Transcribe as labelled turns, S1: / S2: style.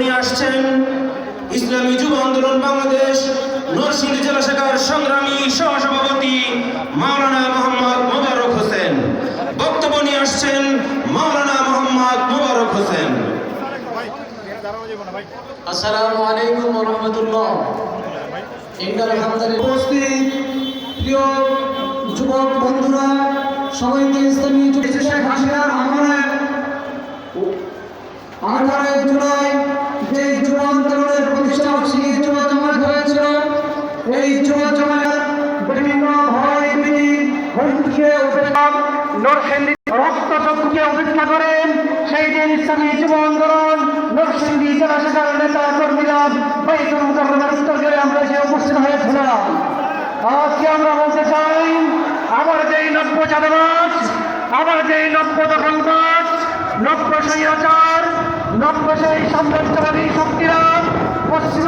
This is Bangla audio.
S1: নিয়ে আসছেন ইসলামী যুব আন্দোলন বাংলাদেশ নরসিংদী জেলা শাখার সংগ্রামী সহসভাপতি মাওলানা মোহাম্মদ মোবারক হোসেন। বক্তব্য নিয়ে আসছেন মাওলানা মোহাম্মদ মোবারক হোসেন।
S2: আসসালামু আলাইকুম ওয়া রাহমাতুল্লাহ। ইন্নাল হামদালিল্লাহ।
S3: উপস্থিত প্রিয় যুবক বন্ধুরা সবাইকে ইসলামী যুব শেখ হাসিনার হুমকিকে উপেক্ষা নরসিংদী রক্ত চক্ষুকে উপেক্ষা করেন। সেই দিন ইসলামী যুব আন্দোলন নরসিংদী জেলা শাখার নেতা কর্মীরা বাইতুল মুকাররমের উত্তর আমরা এসে উপস্থিত হয়েছিলাম, আজকে আমরা বলতে চাই আমার যেই নব্য চাঁদাবাজ আমার যেই নব্য দখলবাজ নব্য স্বৈরাচার, নব্য সেই সাম্রাজ্যবাদী শক্তিরা পশ্চিমা